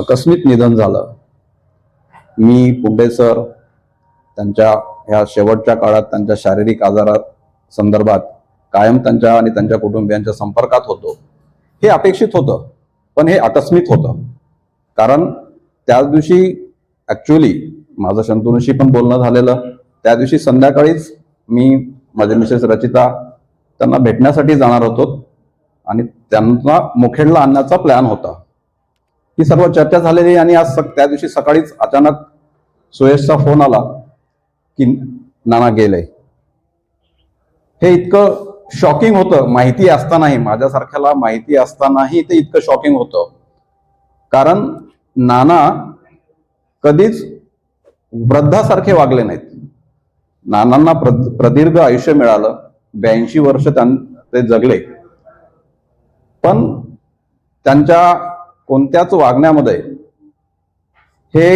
आकस्मिक निधन झालं. मी पुंडे सर त्यांच्या ह्या शेवटच्या काळात त्यांच्या शारीरिक आजारा संदर्भात कायम त्यांच्या आणि त्यांच्या कुटुंबियांच्या संपर्कात होतो. हे अपेक्षित होतं पण हे आकस्मिक होतं. कारण त्याच दिवशी ॲक्च्युली माझं शंतनुशी पण बोलणं झालेलं. त्या दिवशी संध्याकाळीच मी माझे मिसेस रचिता त्यांना भेटण्यासाठी जाणार होतो आणि त्यांना मुखेडला आणण्याचा प्लॅन होता. ही सर्व चर्चा झालेली आणि आज सक- त्या दिवशी सकाळीच अचानक सुयशचा फोन आला की नाना गेलंय हे इतकं शॉकिंग होतं. माहिती असतानाही माझ्यासारख्याला माहिती असतानाही ते इतकं शॉकिंग होतं. कारण नाना कधीच वृद्धासारखे वागले नाहीत. नानांना प्र- प्रदीर्घ आयुष्य मिळालं. ब्याऐंशी वर्ष त्यां ते जगले. पण त्यांच्या कोणत्याच वागण्यामध्ये हे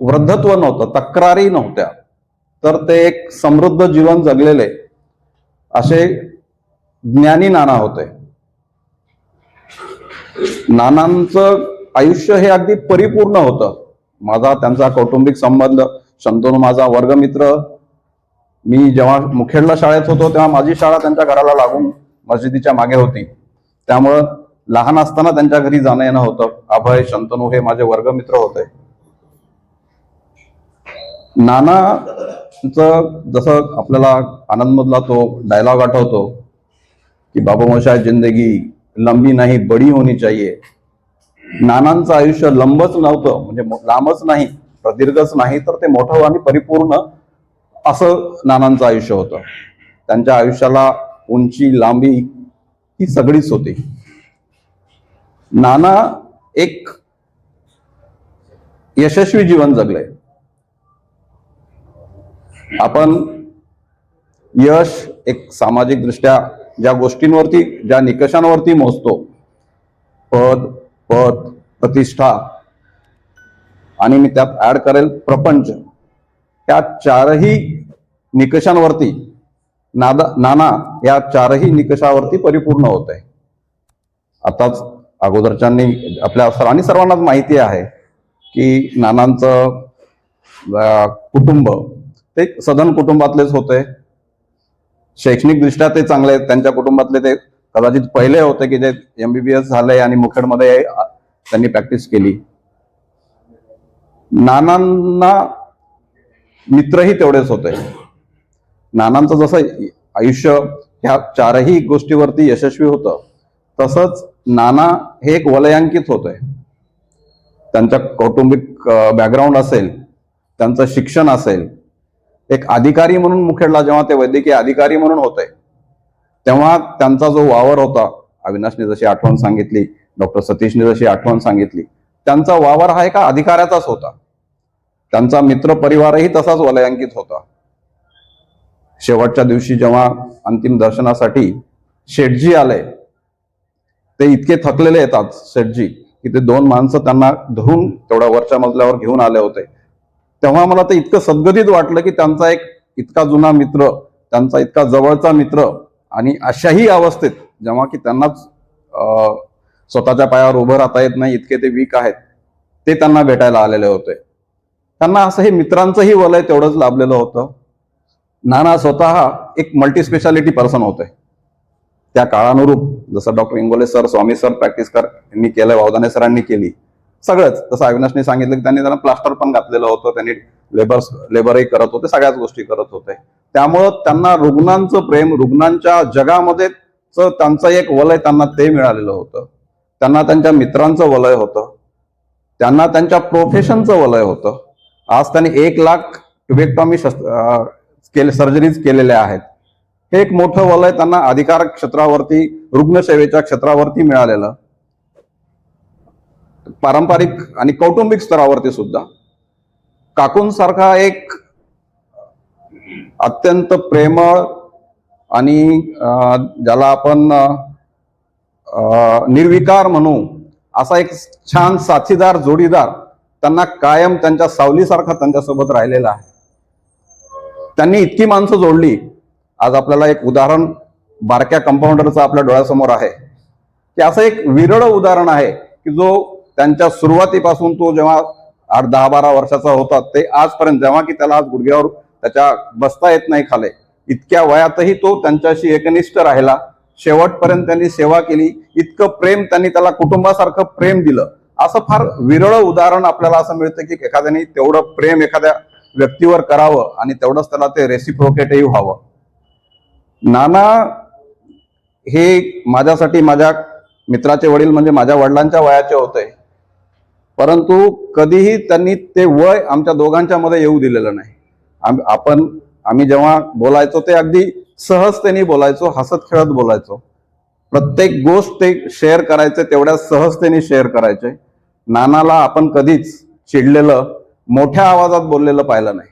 वृद्धत्व नव्हतं तक्रारी नव्हत्या. तर ते एक समृद्ध जीवन जगलेले असे ज्ञानी नाना होते. नानांचं आयुष्य हे अगदी परिपूर्ण होतं. माझा त्यांचा कौटुंबिक संबंध शंतनू माझा वर्गमित्र मी जेव्हा मुखेडला शाळेत होतो तेव्हा माझी शाळा त्यांच्या घराला लागून मस्जिदीच्या मागे होती. त्यामुळं लहान असताना त्यांच्या घरी जाणं येणं होतं. अभय शंतनू हे माझे वर्गमित्र होते. नानाचं जसं आपल्याला आनंदमधला तो डायलॉग आठवतो की बाबा मोशा जिंदगी लंबी नाही बडी होणी चाहिए. नानांचं आयुष्य लंबच नव्हतं म्हणजे लांबच नाही प्रदीर्घच नाही तर ते मोठं आणि परिपूर्ण असं नानांचं आयुष्य होतं. त्यांच्या आयुष्याला उंची लांबी ही सगळीच होती. नाना एक यशस्वी जीवन जगले. आपण यश एक सामाजिक दृष्ट्या ज्या गोष्टींवरती ज्या निकषांवरती मोजतो पद पद प्रतिष्ठा आणि मी त्यात ऍड करेल प्रपंच त्या चारही निकषांवरती नादा नाना या चारही निकषावरती परिपूर्ण होत आहे आताच अगोदरच्यांनी आपल्या सर्वांनी सर्वांनाच माहिती आहे की नानांचं कुटुंब ते सदन कुटुंबातलेच होते. शैक्षणिक दृष्ट्या ते चांगले आहेत. त्यांच्या कुटुंबातले ते कदाचित पहिले होते की जे एमबीबीएस झाले आणि मुखेडमध्ये त्यांनी प्रॅक्टिस केली. नानांना मित्रही तेवढेच होते. नानांचं जसं आयुष्य ह्या चारही गोष्टीवरती यशस्वी होतं. तसंच नाना हे एक वलयांकित होतंय. त्यांच्या कौटुंबिक बॅकग्राऊंड असेल त्यांचं शिक्षण असेल एक अधिकारी म्हणून मुखेडला जेव्हा ते वैद्यकीय अधिकारी म्हणून होते तेव्हा त्यांचा जो वावर होता अविनाशने जशी आठवण सांगितली डॉक्टर सतीशने जशी आठवण सांगितली त्यांचा वावर हा एका अधिकाऱ्याचाच होता. त्यांचा मित्र परिवारही तसाच वलयांकित होता. शेवटच्या दिवशी जेव्हा अंतिम दर्शनासाठी शेटजी आले ते इतके थकलेले येतात शेठजी की ते दोन माणसं त्यांना धरून तेवढ्या वरच्या मजल्यावर घेऊन आले होते. तेव्हा मला ते इतकं सद्गतीत वाटलं की त्यांचा एक इतका जुना मित्र त्यांचा इतका जवळचा मित्र आणि अशाही अवस्थेत जेव्हा की त्यांनाच स्वतःच्या पायावर उभं राहता येत नाही इतके ते वीक आहेत ते त्यांना भेटायला आलेले होते. त्यांना असं हे मित्रांचंही वलय तेवढंच लाभलेलं होतं. नाना स्वतः एक मल्टी स्पेशालिटी पर्सन होते. त्या काळानुरूप जसं doctor Ingole sir Swami sir practice कर यांनी केलं वावदाने सरांनी केली. सगळंच. जसं अविनाशने सांगितलं की त्यांनी त्यांना प्लास्टर पण घातलेलं होतं त्यांनी लेबर लेबरही करत होते सगळ्याच गोष्टी करत होते. त्यामुळं त्यांना रुग्णांचं प्रेम रुग्णांच्या जगामध्ये त्यांचं एक वलय त्यांना ते मिळालेलं होतं. त्यांना त्यांच्या मित्रांचं वलय होतं. त्यांना त्यांच्या प्रोफेशनचं वलय होतं. आज त्यांनी एक लाख ट्युबेक्टॉमी केले सर्जरीज केलेल्या आहेत. हे एक मोठं वलय त्यांना अधिकार क्षेत्रावरती रुग्णसेवेच्या क्षेत्रावरती मिळालेलं. पारंपरिक आणि कौटुंबिक स्तरावरती सुद्धा. काकूंसारखा एक अत्यंत प्रेमळ आणि अं, ज्याला आपण अं, निर्विकार म्हणू असा एक छान साथीदार जोडीदार त्यांना कायम त्यांच्या सावलीसारखा त्यांच्यासोबत राहिलेला आहे. त्यांनी इतकी माणसं जोडली. आज आपल्याला एक उदाहरण बारक्या कंपाऊंडरचं आपल्या डोळ्यासमोर आहे. की असं एक विरळ उदाहरण आहे की जो त्यांच्या सुरुवातीपासून तो जेव्हा आठ दहा बारा वर्षाचा होता ते आजपर्यंत जेव्हा की त्याला आज गुडघ्यावर त्याच्या बसता येत नाही खाले इतक्या वयातही तो त्यांच्याशी एकनिष्ठ राहिला. शेवटपर्यंत त्यांनी सेवा केली. इतकं प्रेम त्यांनी त्याला कुटुंबासारखं प्रेम दिलं. असं फार विरळ उदाहरण आपल्याला असं मिळतं की एखाद्याने तेवढं प्रेम एखाद्या व्यक्तीवर करावं आणि तेवढंच त्याला ते रेसिप्रोकेटही व्हावं. नाना हे माझ्यासाठी माझ्या मित्राचे वडील म्हणजे माझ्या वडिलांच्या वयाचे होते. परंतु कधीही त्यांनी ते वय आमच्या दोघांच्या मध्ये येऊ दिलेलं नाही. आम- आपण आम्ही जेव्हा बोलायचो ते अगदी सहजतेने बोलायचो हसत खेळत बोलायचो. प्रत्येक गोष्ट ते शेअर करायचे तेवढ्या सहजतेने शेअर करायचे. नानाला आपण कधीच चिडलेलं मोठ्या आवाजात बोललेलं पाहिलं नाही.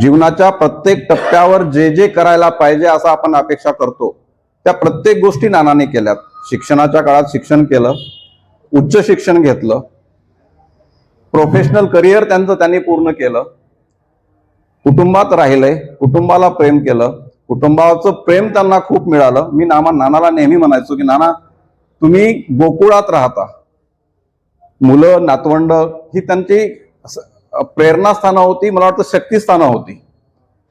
जीवनाच्या प्रत्येक टप्प्यावर जे जे करायला पाहिजे असं आपण अपेक्षा करतो त्या प्रत्येक गोष्टी नानाने केल्यात. शिक्षणाच्या काळात शिक्षण केलं उच्च शिक्षण घेतलं प्रोफेशनल करिअर त्यांचं त्यांनी पूर्ण केलं कुटुंबात राहिले कुटुंबाला प्रेम केलं कुटुंबाचं प्रेम त्यांना खूप मिळालं. मी नामा नानाला नेहमी म्हणायचो की नाना तुम्ही गोकुळात राहता. मुलं नातवंड ही त्यांची असं प्रेरणास्थानं होती मला वाटतं शक्तीस्थानं होती.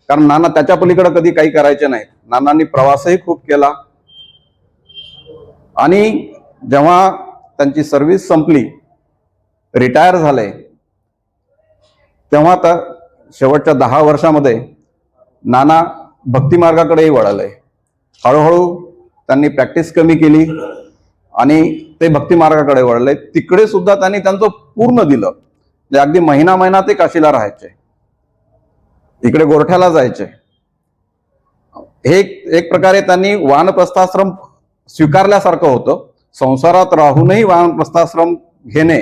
कारण नाना त्याच्या पलीकडे कधी काही करायचे नाहीत. नानांनी प्रवासही खूप केला. आणि जेव्हा त्यांची सर्व्हिस संपली रिटायर झाले तेव्हा तर शेवटच्या दहा वर्षामध्ये नाना भक्तिमार्गाकडेही वळाले. हळूहळू त्यांनी प्रॅक्टिस कमी केली आणि ते भक्तिमार्गाकडे वळले. तिकडे सुद्धा त्यांनी त्यांचं पूर्ण दिलं. म्हणजे अगदी महिना महिना ते काशीला राहायचे. इकडे गोरठ्याला जायचे. हे एक प्रकारे त्यांनी वानप्रस्थाश्रम स्वीकारल्यासारखं होतं. संसारात राहूनही वानप्रस्थाश्रम घेणे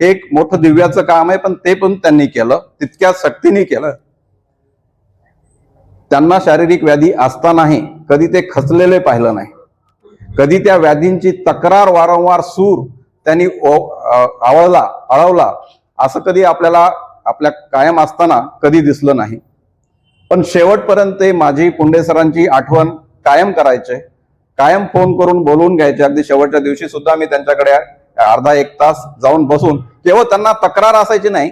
हे एक मोठं दिव्याचं काम आहे पण ते पण त्यांनी केलं. तितक्या सक्तीने केलं. त्यांना शारीरिक व्याधी असतानाही कधी ते खचलेले पाहिलं नाही. कधी त्या व्याधींची तक्रार वारंवार सूर त्यांनी आवळला अळवला असं कधी आपल्याला आपल्या कायम असताना कधी दिसलं नाही. पण शेवटपर्यंत ते माझी कुंडे सरांची आठवण कायम करायचे कायम फोन करून बोलवून घ्यायचे. अगदी शेवटच्या दिवशी सुद्धा मी त्यांच्याकडे अर्धा एक तास जाऊन बसून केवळ त्यांना तक्रार असायची नाही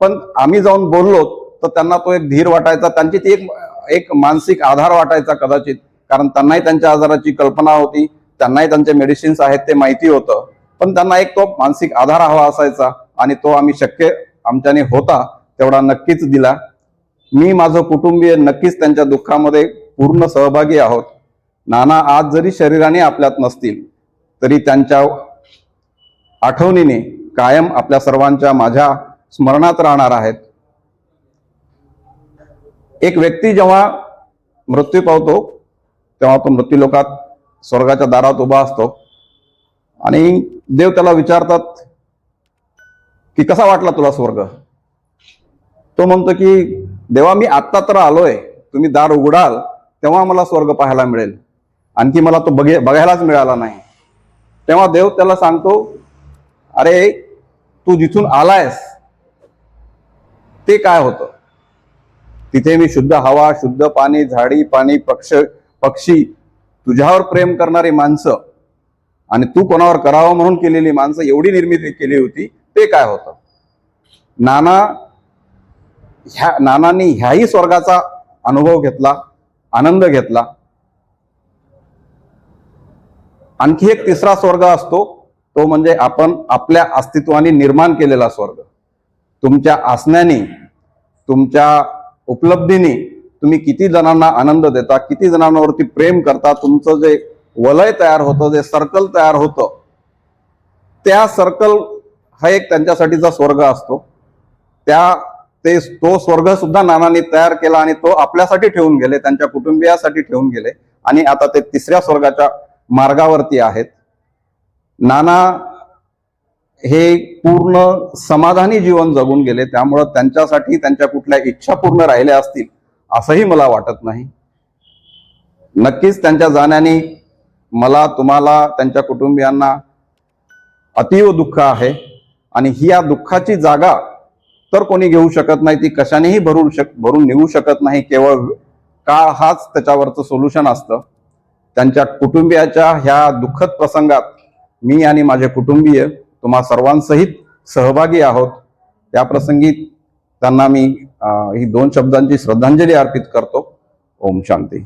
पण आम्ही जाऊन बोललो तर त्यांना तो एक धीर वाटायचा. त्यांची ती एक एक मानसिक आधार वाटायचा कदाचित कारण त्यांनाही त्यांच्या आजाराची कल्पना होती त्यांनाही त्यांचे मेडिसिन्स आहेत ते माहिती होतं पण त्यांना एक तो मानसिक आधार हवा असायचा. आणि तो आम्ही शक्य आमच्याने होता तेवढा नक्कीच दिला. मी माझं कुटुंबीय नक्कीच त्यांच्या दुःखामध्ये पूर्ण सहभागी आहोत. नाना आज जरी शरीराने आपल्यात नसतील तरी त्यांच्या आठवणीने कायम आपल्या सर्वांच्या माझ्या स्मरणात राहणार आहेत. एक व्यक्ती जेव्हा मृत्यू पावतो तेव्हा तो मृत्यू लोकात स्वर्गाच्या दारात उभा असतो. आणि देव त्याला विचारतात की कसा वाटला तुला स्वर्ग? तो म्हणतो की देवा मी आत्ता तर आलोय. तुम्ही दार उघडाल तेव्हा मला स्वर्ग पाहायला मिळेल. आणखी मला तो बघे बघायलाच मिळाला नाही. तेव्हा देव त्याला सांगतो अरे तू जिथून आलायस ते काय होतं? तिथे मी शुद्ध हवा शुद्ध पाणी झाडी पाणी पक्ष पक्षी तुझ्यावर प्रेम करणारी माणसं आणि तू कोणावर करावं म्हणून केलेली माणसं एवढी निर्मिती केली होती ते काय होतं? नाना ह्या नानांनी ह्याही स्वर्गाचा अनुभव घेतला आनंद घेतला. आणखी एक तिसरा स्वर्ग असतो तो म्हणजे आपण आपल्या अस्तित्वाने निर्माण केलेला स्वर्ग. तुमच्या आसण्याने तुमच्या उपलब्धीने तुम्ही किती जणांना आनंद देता किती जणांवरती प्रेम करता तुमचं जे वलय तयार होतं जे सर्कल तयार होतं त्या सर्कल हा एक त्यांच्यासाठीचा स्वर्ग असतो. त्या ते तो स्वर्ग सुद्धा नानांनी तयार केला आणि तो आपल्यासाठी ठेवून गेले त्यांच्या कुटुंबियासाठी ठेवून गेले आणि आता ते तिसऱ्या स्वर्गाच्या मार्गावरती आहेत. नाना हे पूर्ण समाधानी जीवन जगून गेले त्यामुळं त्यांच्यासाठी त्यांच्या कुठल्या इच्छा पूर्ण राहिल्या असतील असंही मला वाटत नाही. नक्कीच त्यांच्या जाण्याने मला तुम्हाला त्यांच्या कुटुंबियांना अतीव दुःख आहे. आणि ही या दुःखाची जागा तर कोणी घेऊ शकत नाही ती कशानेही भरून शक भरून निघू शकत नाही. केवळ काळ हाच त्याच्यावरचं सोल्युशन असतं. त्यांच्या कुटुंबियाच्या ह्या दुःखद प्रसंगात मी आणि माझे कुटुंबीय तुम्हा सर्वांसहित सहभागी आहोत. त्या प्रसंगी त्यांना मी ही दोन शब्दांची श्रद्धांजली अर्पित करतो. ओम शांती.